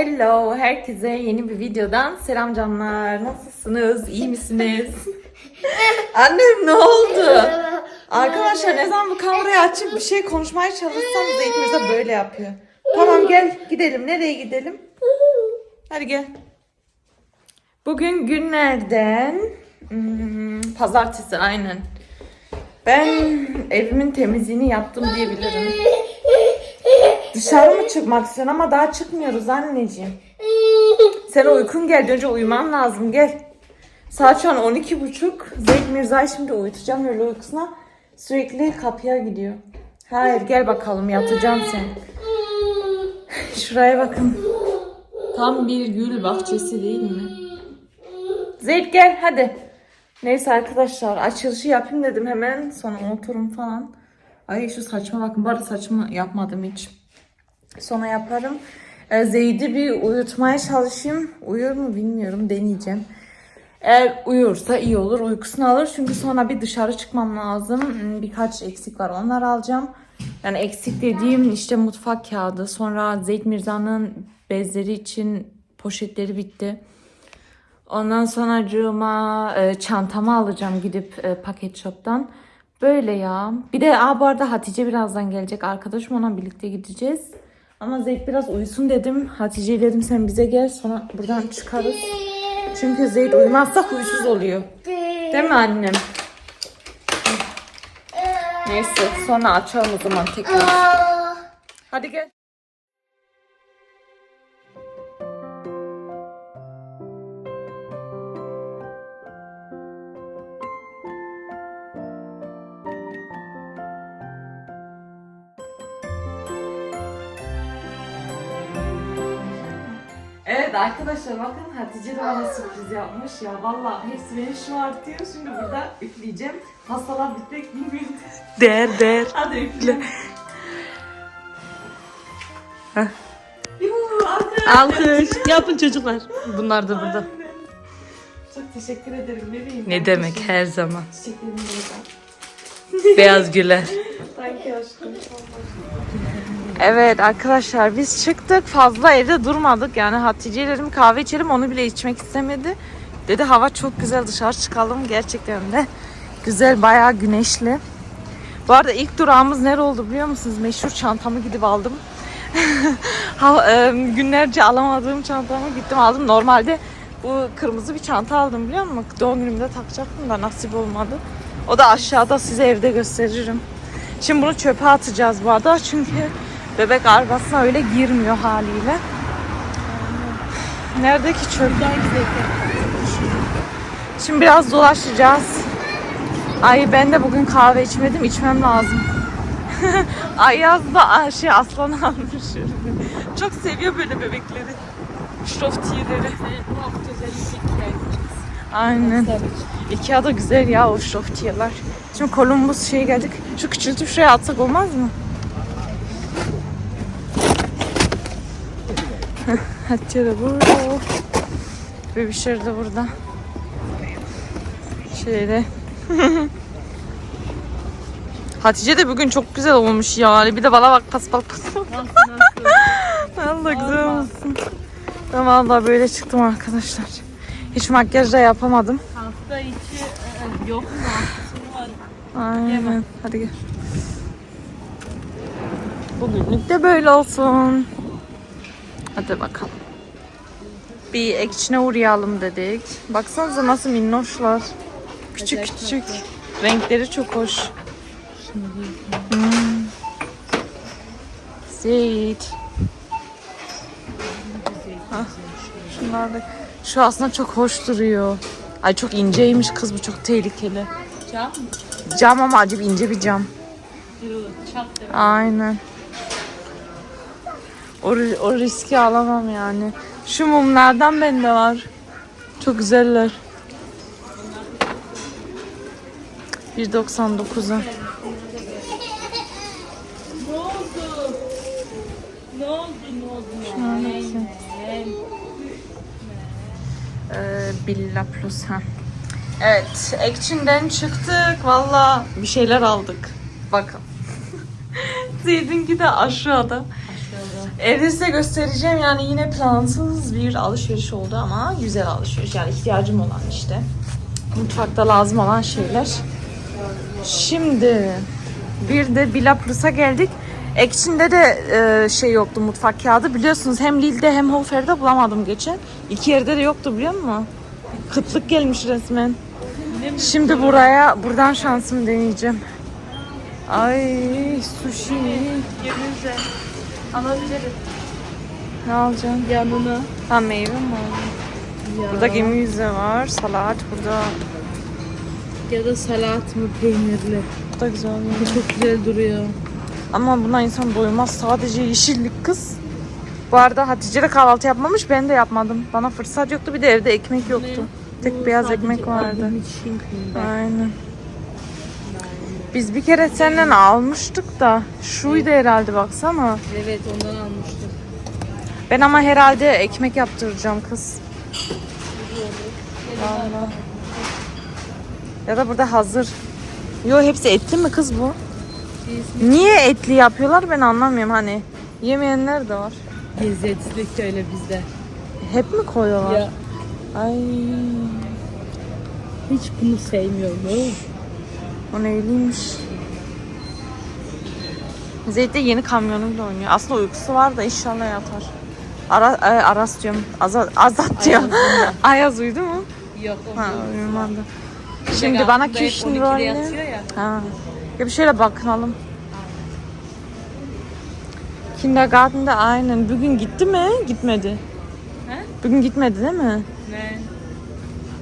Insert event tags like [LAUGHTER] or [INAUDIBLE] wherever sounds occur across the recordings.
Hello, herkese yeni bir videodan selam canlar. Nasılsınız? İyi misiniz? [LAUGHS] Annem ne oldu? [LAUGHS] Arkadaşlar ne zaman bu kamerayı açıp bir şey konuşmaya çalışsam Zeytimiz de böyle yapıyor. Tamam gel gidelim. Nereye gidelim? Hadi gel. Bugün günlerden hmm, pazartesi aynen. Ben evimin temizliğini yaptım diyebilirim. [LAUGHS] Dışarı mı çıkmak istiyorsun ama daha çıkmıyoruz anneciğim. [LAUGHS] Sen uykun geldi önce uyuman lazım gel. Saat şu an 12.30. Zeyt Mirza'yı şimdi uyutacağım öyle uykusuna. Sürekli kapıya gidiyor. Hayır gel bakalım yatacağım sen. [LAUGHS] Şuraya bakın. Tam bir gül bahçesi değil mi? Zeyt gel hadi. Neyse arkadaşlar açılışı yapayım dedim hemen. Sonra unuturum falan. Ay şu saçma bakın. Bari saçımı yapmadım hiç. Sonra yaparım. Ee, Zeyd'i bir uyutmaya çalışayım. Uyur mu bilmiyorum. Deneyeceğim. Eğer uyursa iyi olur. Uykusunu alır. Çünkü sonra bir dışarı çıkmam lazım. Hmm, Birkaç eksik var. Onları alacağım. Yani eksik dediğim işte mutfak kağıdı. Sonra Zeyd Mirza'nın bezleri için poşetleri bitti. Ondan sonra cığıma e, çantamı alacağım gidip e, paket shop'tan. Böyle ya. Bir de aa, bu arada Hatice birazdan gelecek. Arkadaşım ona birlikte gideceğiz. Ama Zeyd biraz uyusun dedim. Hatice dedim sen bize gel sonra buradan çıkarız. Çünkü Zeyd uyumazsa huysuz oluyor. Değil mi annem? Neyse sonra açalım o zaman tekrar. Hadi gel. Evet arkadaşlar bakın Hatice de bana sürpriz yapmış ya valla hepsi beni şımartıyor şimdi burada üfleyeceğim pastalar bitmek bilmiyor Der der. hadi üfle Yuhu arkadaşlar Alkış. Yapın çocuklar. Bunlar da burada. Çok teşekkür ederim bebeğim Ne demek her zaman. Çiçeklerim burada Beyaz güler. Sanki aşkım Evet arkadaşlar biz çıktık fazla evde durmadık yani Hatice dedim kahve içelim onu bile içmek istemedi. Dedi hava çok güzel dışarı çıkalım gerçekten de güzel bayağı güneşli. Bu arada ilk durağımız nere oldu biliyor musunuz? Meşhur çantamı gidip aldım. [LAUGHS] e, günlerce alamadığım çantamı gittim aldım. Normalde bu kırmızı bir çanta aldım biliyor musun? Doğum günümde takacaktım da nasip olmadı. O da aşağıda size evde gösteririm. Şimdi bunu çöpe atacağız bu arada çünkü bebek arabasına öyle girmiyor haliyle. Nerede ki çöp? Şimdi biraz dolaşacağız. Ay ben de bugün kahve içmedim, içmem lazım. [LAUGHS] Ayaz da şey aslan [LAUGHS] almış. Çok seviyor böyle bebekleri. Şroftiyeleri. Aynen. Ikea da güzel ya o şroftiyeler. Şimdi Columbus şeye geldik. Şu küçültüp şuraya atsak olmaz mı? Hatice de burada. Bebişler de burada. Şöyle. [LAUGHS] Hatice de bugün çok güzel olmuş ya. Bir de bana bak pas pas pas. [LAUGHS] Allah güzel olsun. Ben vallahi böyle çıktım arkadaşlar. Hiç makyaj da yapamadım. Hafta içi e, yok mu? Aynen. Hadi gel. Bugünlük de böyle olsun. Hadi bakalım. Bir ekçine uğrayalım dedik. Baksanıza nasıl minnoşlar. Küçük küçük. Renkleri çok hoş. Hmm. Zeyt. Hah, Şunlar da. Şu aslında çok hoş duruyor. Ay çok inceymiş kız bu çok tehlikeli. Cam mı? Cam ama acayip ince bir cam. Aynen. O, o riski alamam yani. Şu mumlardan bende var. Çok güzeller. 1.99'a. Ne oldu? Ne oldu? Ne oldu? Şunlar nasıl? Ee, Billa Plus ha. Evet, Action'den çıktık. Valla bir şeyler aldık. Bakın. [LAUGHS] Zeydinki de aşağıda. Evde size göstereceğim yani yine plansız bir alışveriş oldu ama güzel alışveriş yani ihtiyacım olan işte. Mutfakta lazım olan şeyler. Şimdi bir de Billa Plus'a geldik. Ekçin'de de e, şey yoktu mutfak kağıdı. Biliyorsunuz hem Lille'de hem Hofer'de bulamadım geçen. İki yerde de yoktu biliyor musun? Kıtlık gelmiş resmen. Şimdi buraya, buradan şansımı deneyeceğim. Ay sushi. Yerinize alabiliriz. Ne alacağım? Yanına. Ha meyve mi aldın? Burada gemi yüze var, salat burada. Ya da salat mı peynirli. Bu da güzel. Bu çok güzel duruyor. Ama buna insan doymaz. Sadece yeşillik kız. Bu arada Hatice de kahvaltı yapmamış. Ben de yapmadım. Bana fırsat yoktu. Bir de evde ekmek yoktu. Tek beyaz ekmek vardı. Aynen. Biz bir kere senden almıştık da şuydu herhalde baksana. Evet ondan almıştım. Ben ama herhalde ekmek yaptıracağım kız. Vallahi. Ya da burada hazır. Yo hepsi etli mi kız bu? Niye etli yapıyorlar ben anlamıyorum hani. Yemeyenler de var. Lezzetlilik de öyle bizde. Hep mi koyuyorlar? Ya Ay hiç bunu sevmiyorum. O neyliymiş. Zeyt de yeni kamyonuyla oynuyor. Aslında uykusu var da inşallah yatar. Ara, e, Aras diyorum. Azat, Azat diyor. [LAUGHS] Ayaz uyudu mu? Yok Ha uyumadı. Şimdi bana rolle. yatıyor ya. Ha. Ya bir şöyle bakalım. Kindergarten'da aynen. Bugün gitti mi? Gitmedi. He? Bugün gitmedi değil mi? Ne?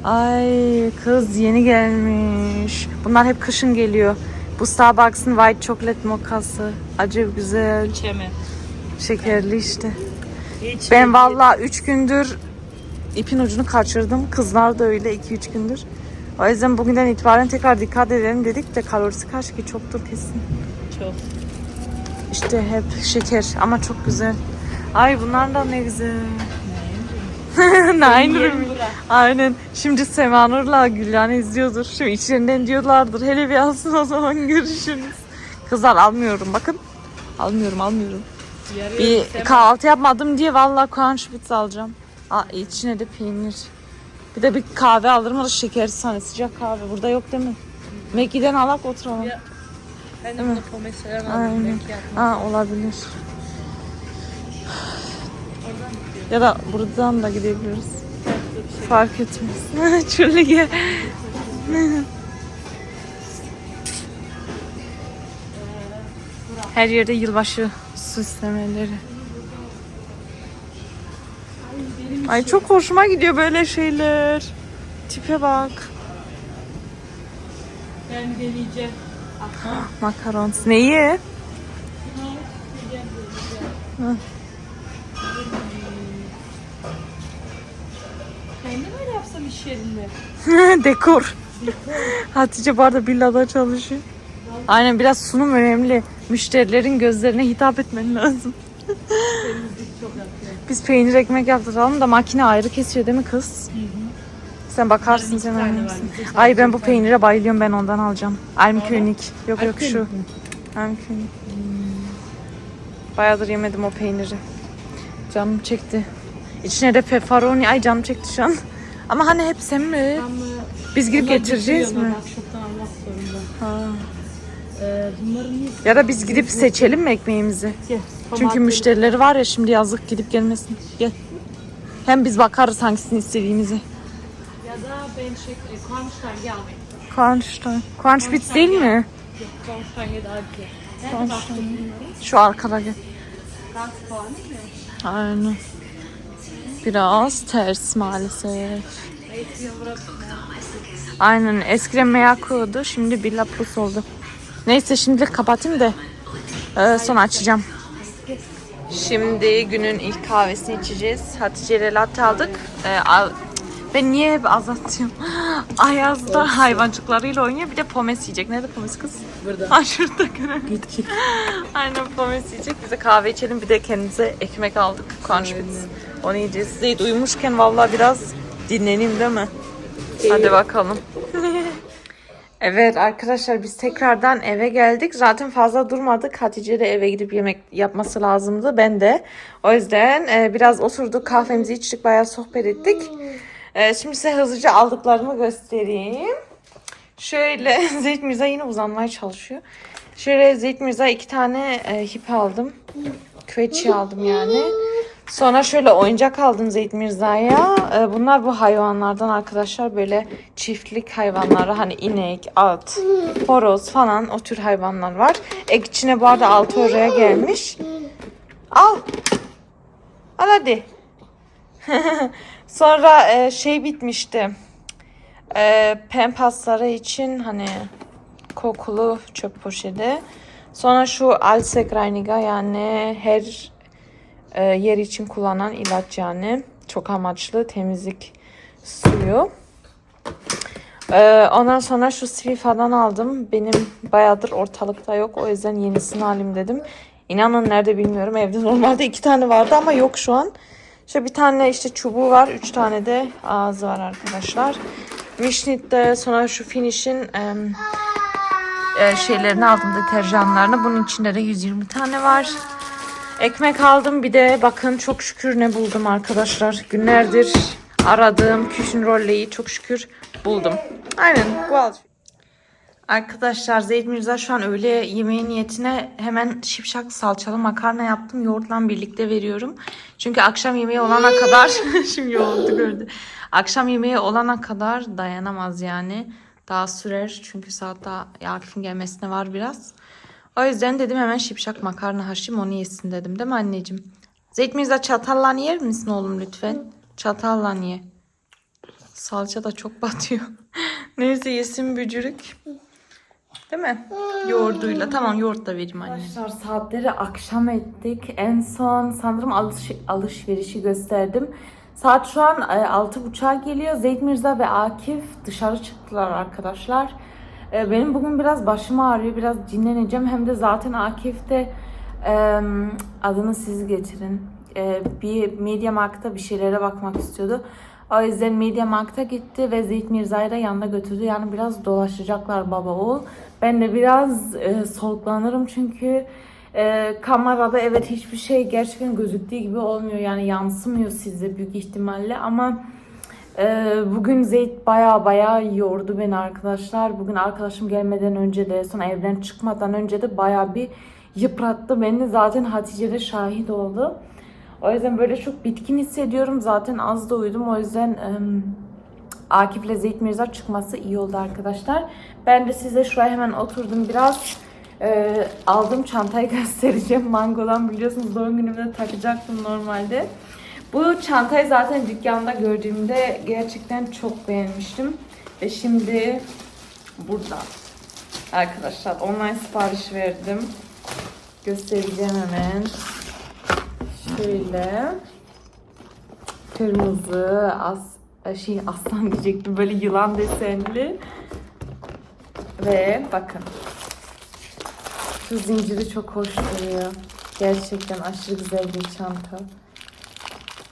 Ay kız yeni gelmiş. Bunlar hep kışın geliyor. Bu Starbucks'ın white chocolate mokası. Acayip güzel. İçeme. Şekerli işte. Hiç Ben vallahi 3 gündür ipin ucunu kaçırdım. Kızlar da öyle 2-3 gündür. O yüzden bugünden itibaren tekrar dikkat edelim dedik de kalorisi kaç ki çoktur kesin. çok. İşte hep şeker ama çok güzel. Ay bunlar da ne güzel. [LAUGHS] Aynı. Aynen. Şimdi Semanur'la Gülyan izliyordur. Şu içlerinden diyorlardır. Hele bir alsın o zaman [LAUGHS] görüşürüz. Kızlar almıyorum bakın. Almıyorum almıyorum. Yarıyor Bir istemem. kahvaltı yapmadım diye vallahi Kuanşbitz alacağım. Aa, içine de peynir. Bir de bir kahve alırım da şekersiz hani sıcak kahve. Burada yok değil mi? Mekke'den alak oturalım. Ya, Ben de yapmam. Ha olabilir. Ya da buradan da gidebiliriz. Fark etmez. [LAUGHS] Çürlüge. [LAUGHS] Her yerde yılbaşı süslemeleri. Ay çok hoşuma gidiyor böyle şeyler. Tipe bak. Ben deneyeceğim. [GASPS] Makaron. Neyi? Kendim iş yerinde. [LAUGHS] Dekor. Hatice bu arada villada çalışıyor. Aynen biraz sunum önemli. Müşterilerin gözlerine hitap etmen lazım. Biz peynir ekmek yaptıralım da makine ayrı kesiyor değil mi kız? Sen bakarsın iki sen misin? bize sadece Ay ben bu peynire bayılıyorum ben ondan alacağım. Almkönig. Yok yok şu. Mi? Almkönig. Bayağıdır yemedim o peyniri. Canım çekti. İçine de pepperoni. Ay canım çekti şu an. Ama hani hep sen mi? Biz onlar getireceğiz getiriyor mi? Ha. Ee? Ya da biz gidip seçelim mi ekmeğimizi? Gel, Çünkü müşterileri var ya şimdi yazık gidip gelmesin. Gel. Hem biz bakarız hangisini istediğimizi. Ya da ben şey, e, Kornstein alayım. Kornstein. Kornspitz değil mi? Yok, Kornstein. Nerede baktın bunları? Şu arkada gel. Ganz mi? Aynen. Biraz ters maalesef. Aynen eskiden Meyaku'ydu şimdi Billa Plus oldu. Neyse şimdilik kapatayım da e, sonra açacağım. Şimdi günün ilk kahvesini içeceğiz. Hatice ile latte aldık. E, ben niye hep azatıyorum? [GASPS] Ayaz da hayvancıklarıyla oynuyor. Bir de pomes yiyecek. Nerede pomes kız? Burada. Ha şurada görelim. [LAUGHS] Aynen pomes yiyecek. Biz de kahve içelim. Bir de kendimize ekmek aldık. Cornflakes. Onu yiyeceğiz. Zeyt uyumuşken vallahi biraz dinleneyim değil mi? Hadi bakalım. [LAUGHS] Evet arkadaşlar biz tekrardan eve geldik. Zaten fazla durmadık. Hatice de eve gidip yemek yapması lazımdı. Ben de. O yüzden e, biraz oturduk kahvemizi içtik bayağı sohbet ettik. E, şimdi size hızlıca aldıklarımı göstereyim. Şöyle [LAUGHS] Zeyt Mirza yine uzanmaya çalışıyor. Şöyle Zeyt Mirza iki tane e, hip aldım. Küveçi aldım yani. Sonra şöyle oyuncak aldım Zeyt Mirza'ya. Ee, Bunlar bu hayvanlardan arkadaşlar böyle çiftlik hayvanları hani inek, at, horoz falan o tür hayvanlar var. Ek içine bu arada 6 oraya gelmiş. Al. Al hadi. [LAUGHS] Sonra e, şey bitmişti. E, pen pasları için hani kokulu çöp poşeti. Sonra şu Alsekreiniger yani her e, yer için kullanılan ilaç yani. Çok amaçlı temizlik suyu. E, ondan sonra şu Swifa'dan aldım. Benim bayağıdır ortalıkta yok. O yüzden yenisini alayım dedim. İnanın nerede bilmiyorum. Evde normalde iki tane vardı ama yok şu an. Şöyle bir tane işte çubuğu var. Üç tane de ağzı var arkadaşlar. Mişnit'te sonra şu Finish'in e, şeylerini aldım deterjanlarını. Bunun içinde de 120 tane var. Ekmek aldım. Bir de bakın çok şükür ne buldum arkadaşlar. Günlerdir aradığım küçün rolleyi çok şükür buldum. Aynen bu alışveriş. Arkadaşlar Zeyd Mirza şu an öğle yemeği niyetine hemen şipşak salçalı makarna yaptım. Yoğurtla birlikte veriyorum. Çünkü akşam yemeği olana kadar [LAUGHS] şimdi yoğurdu gördü. Akşam yemeği olana kadar dayanamaz yani. Daha sürer çünkü saat daha Akif'in gelmesine var biraz. O yüzden dedim hemen şipşak makarna haşlayayım onu yesin dedim değil mi anneciğim? Zeyd Mirza çatalla yer misin oğlum lütfen? Çatalla ye. Salça da çok batıyor. [LAUGHS] Neyse yesin bücürük. Değil mi? Yoğurduyla. Tamam yoğurt da vereyim anne. Arkadaşlar saatleri akşam ettik. En son sanırım alış alışverişi gösterdim. Saat şu an e, altı buçuğa geliyor. Zeyd Mirza ve Akif dışarı çıktılar arkadaşlar. E, Benim bugün biraz başım ağrıyor. Biraz dinleneceğim. Hem de zaten Akif de e, adını siz getirin. E, bir Media Markt'ta bir şeylere bakmak istiyordu. O yüzden Media Markt'a gitti ve Zeyt Mirza'yı da yanına götürdü. Yani biraz dolaşacaklar baba oğul. Ben de biraz e, soluklanırım çünkü e, kamerada evet hiçbir şey gerçekten gözüktüğü gibi olmuyor. Yani yansımıyor size büyük ihtimalle ama e, bugün Zeyt baya baya yordu beni arkadaşlar. Bugün arkadaşım gelmeden önce de sonra evden çıkmadan önce de baya bir yıprattı beni. Zaten Hatice de şahit oldu. O yüzden böyle çok bitkin hissediyorum. Zaten az da uyudum. O yüzden em, Akif ile Zeyt Mirza çıkması iyi oldu arkadaşlar. Ben de size şuraya hemen oturdum biraz. e, aldım çantayı [LAUGHS] göstereceğim. Mango'dan biliyorsunuz doğum günümde takacaktım normalde. Bu çantayı zaten dükkanda gördüğümde gerçekten çok beğenmiştim. Ve şimdi burada. Arkadaşlar online sipariş verdim. Göstereceğim hemen. Şöyle kırmızı as şey aslan diyecektim böyle yılan desenli ve bakın şu zinciri çok hoş duruyor. Gerçekten aşırı güzel bir çanta.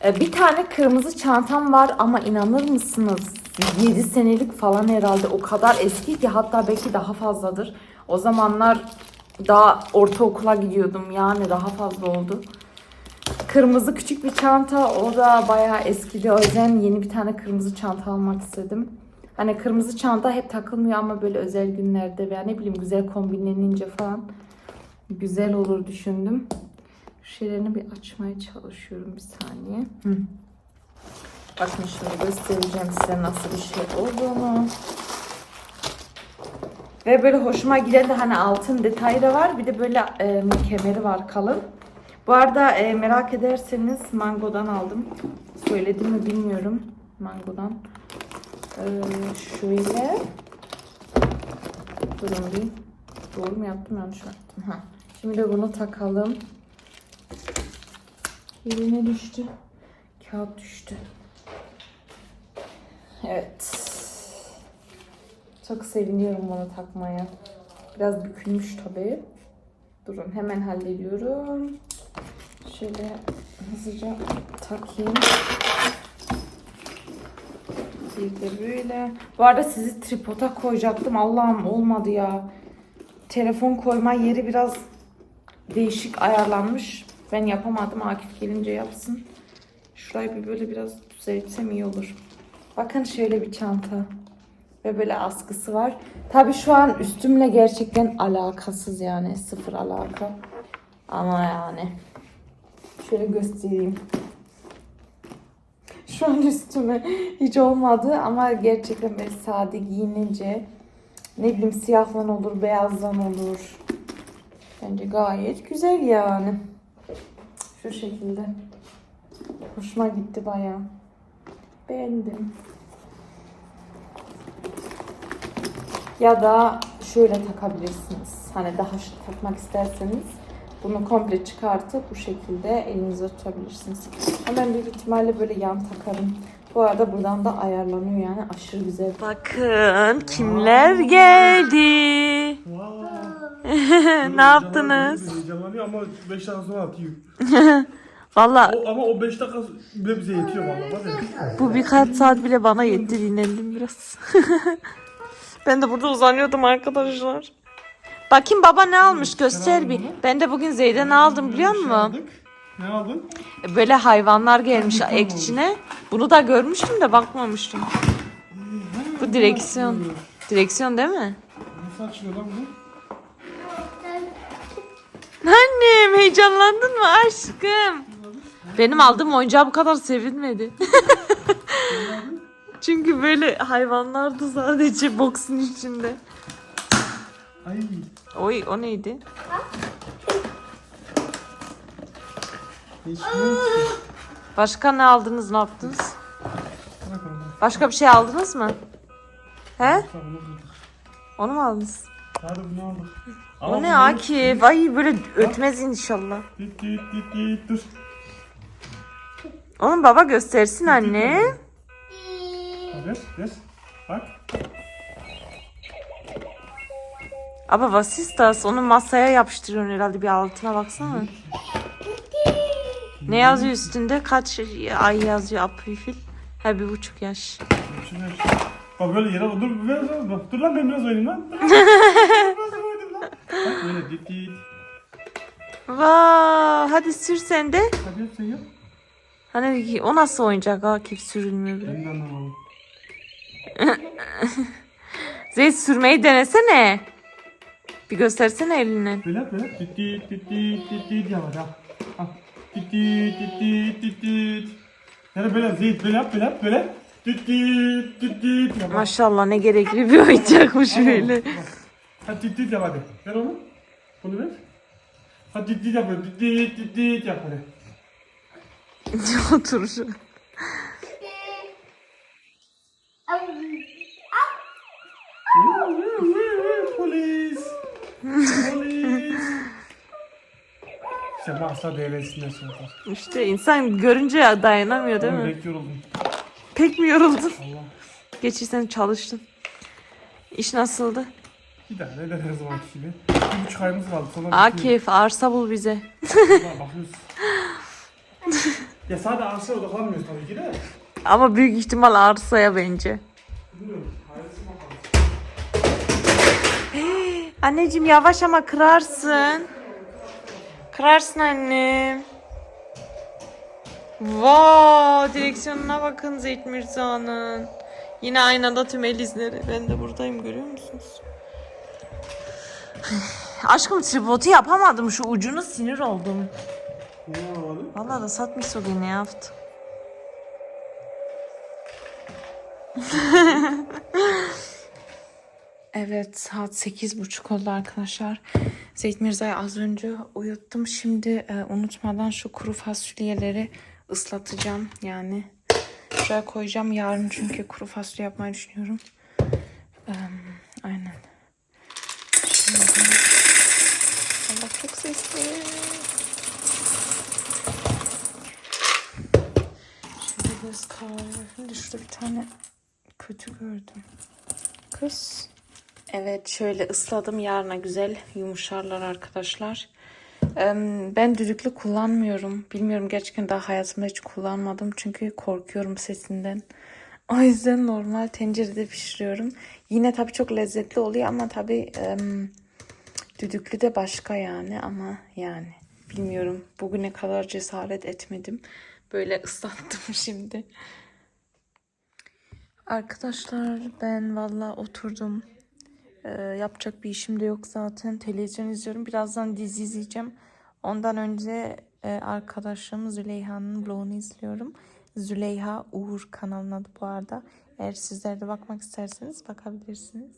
Ee, Bir tane kırmızı çantam var ama inanır mısınız? 7 senelik falan herhalde. O kadar eski ki hatta belki daha fazladır. O zamanlar daha ortaokula gidiyordum yani daha fazla oldu. Kırmızı küçük bir çanta. O da bayağı eskidi. O yüzden yeni bir tane kırmızı çanta almak istedim. Hani kırmızı çanta hep takılmıyor ama böyle özel günlerde veya ne bileyim güzel kombinlenince falan güzel olur düşündüm. Şu şeylerini bir açmaya çalışıyorum bir saniye. Hı. Bakın şimdi göstereceğim size nasıl bir şey olduğunu. Ve böyle hoşuma giden de hani altın detayı da var. Bir de böyle e, kemeri var kalın. Bu arada e, merak ederseniz Mango'dan aldım. Söyledim mi bilmiyorum. Mango'dan. E, şöyle. Durun bir. Doğru mu yaptım yanlış mı yaptım? Ha. Şimdi de bunu takalım. Yerine düştü. Kağıt düştü. Evet. Çok seviniyorum bunu takmaya. Biraz bükülmüş tabii. Durun hemen hallediyorum. Şöyle hızlıca takayım. Bir de böyle. Bu arada sizi tripoda koyacaktım. Allah'ım olmadı ya. Telefon koyma yeri biraz değişik ayarlanmış. Ben yapamadım. Akif gelince yapsın. Şurayı bir böyle biraz düzeltsem iyi olur. Bakın şöyle bir çanta. Ve böyle askısı var. Tabi şu an üstümle gerçekten alakasız yani. Sıfır alaka. Ama yani. Şöyle göstereyim. Şu an üstüme hiç olmadı ama gerçekten böyle sade giyinince ne bileyim siyahlan olur, beyazlan olur. Bence gayet güzel yani. Şu şekilde. Hoşuma gitti bayağı. Beğendim. Ya da şöyle takabilirsiniz. Hani daha şık takmak isterseniz bunu komple çıkartıp bu şekilde elinize tutabilirsiniz. Ben büyük ihtimalle böyle yan takarım. Bu arada buradan da ayarlanıyor yani aşırı güzel. Bakın kimler geldi. [LAUGHS] ne yaptınız? Heyecanlanıyor ama 5 dakika sonra atıyor. Valla O, ama o 5 dakika bile bize yetiyor valla. Bak hele. bu birkaç saat bile bana yetti dinlendim biraz. [LAUGHS] ben de burada uzanıyordum arkadaşlar. Bakayım baba ne almış göster bir. Ben de bugün Zeyden aldım biliyor musun? aldık. Ne aldın? Böyle hayvanlar gelmiş ekçine. Bunu da görmüştüm de bakmamıştım. Bu direksiyon. Direksiyon değil mi? Nasıl açılıyor lan bu? Annem heyecanlandın mı aşkım? Benim aldığım oyuncağı bu kadar sevinmedi. [LAUGHS] Çünkü böyle hayvanlardı sadece boksun içinde. Ay. Oy o neydi? Başka ne aldınız ne yaptınız? Bırak onu. Başka bir şey aldınız mı? He? Bak onu mu aldınız? Hadi bunu aldık. O ne Akif? Ay böyle ötmez inşallah. Dit dit dit dit dur. Onun baba göstersin anne. Ver ver. Bak. Ama vasistas onu masaya yapıştırıyorsun herhalde bir altına baksana. Ne yazıyor üstünde? Kaç ay yazıyor aprifil? Ha bir buçuk yaş. Bak böyle yere dur ver. Bak, Dur lan ben biraz oynayayım lan. Dur, [LAUGHS] biraz oynayayım lan. Bak böyle dit dit. Vaa hadi sür sen de. Hadi yap sen yap. Hani o nasıl oyuncak Akif sürülmüyor. Ben de anlamadım. [LAUGHS] Zeyd sürmeyi denesene. Bir göstersene elini. Böyle yap böyle. Dit dit dit dit dit yap hadi al. Al. Dit dit dit dit dit dit. Yani böyle Zeyt böyle yap böyle yap böyle. Dit dit dit yap. Maşallah ne gerekli bir oyuncakmış böyle. Hadi dit dit yap hadi. Ver onu. Bunu ver. Hadi dit dit yap böyle. Dit dit dit dit yap hadi. [LAUGHS] Oturuşu. Polis. Polis. İşte varsa devresinde sokar. İşte insan görünce dayanamıyor değil mi? Pek yoruldum. Pek mi yoruldun? Allah. Geçirsen çalıştın. İş nasıldı? İdare eder her zamanki gibi. Bir buçuk ayımız kaldı. Sonra bitiyor. Akif arsa bul bize. Bakıyoruz. ya sadece arsaya odaklanmıyoruz tabii ki de. Ama büyük ihtimal arsaya bence. Bilmiyorum. Anneciğim yavaş ama kırarsın. Kırarsın annem. Vaa direksiyonuna bakın Zeyt Mirza'nın. Yine aynada tüm el izleri. Ben de buradayım görüyor musunuz? [SIGHS] Aşkım tripodu yapamadım. Şu ucunu sinir oldum. Ne yapalım? Vallahi da satmış o ne yaptı. [LAUGHS] evet saat sekiz buçuk oldu arkadaşlar. Zeyt Mirza'yı az önce uyuttum. Şimdi e, unutmadan şu kuru fasulyeleri ıslatacağım. Yani şuraya koyacağım yarın çünkü kuru fasulye yapmayı düşünüyorum. Em, aynen. Şimdi... Allah çok sesli. Şöyle göz kararı. Şimdi şurada bir tane kötü gördüm. Kız. Evet şöyle ısladım. Yarına güzel yumuşarlar arkadaşlar. Ben düdüklü kullanmıyorum. Bilmiyorum gerçekten daha hayatımda hiç kullanmadım. Çünkü korkuyorum sesinden. [LAUGHS] O yüzden normal tencerede pişiriyorum. Yine tabii çok lezzetli oluyor ama tabii düdüklü de başka yani ama yani bilmiyorum. Bugüne kadar cesaret etmedim. Böyle [LAUGHS] ıslattım şimdi. Arkadaşlar ben valla oturdum. Ee, yapacak bir işim de yok zaten. Televizyon izliyorum. Birazdan dizi izleyeceğim. Ondan önce e, arkadaşım Züleyha'nın vlogunu izliyorum. Züleyha Uğur kanalının adı bu arada. Eğer sizler de bakmak isterseniz bakabilirsiniz.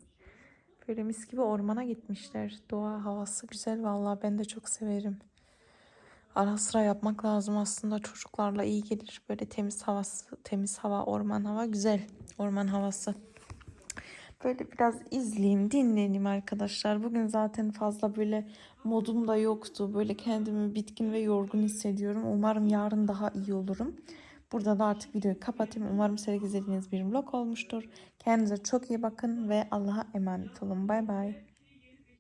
Böyle mis gibi ormana gitmişler. Doğa havası güzel. Vallahi ben de çok severim. Ara sıra yapmak lazım aslında çocuklarla iyi gelir. Böyle temiz havası, temiz hava, orman hava güzel. Orman havası. Böyle biraz izleyeyim, dinleneyim arkadaşlar. Bugün zaten fazla böyle modum da yoktu. Böyle kendimi bitkin ve yorgun hissediyorum. Umarım yarın daha iyi olurum. Burada da artık videoyu kapatayım. Umarım sevgi izlediğiniz bir vlog olmuştur. Kendinize çok iyi bakın ve Allah'a emanet olun. Bay bay.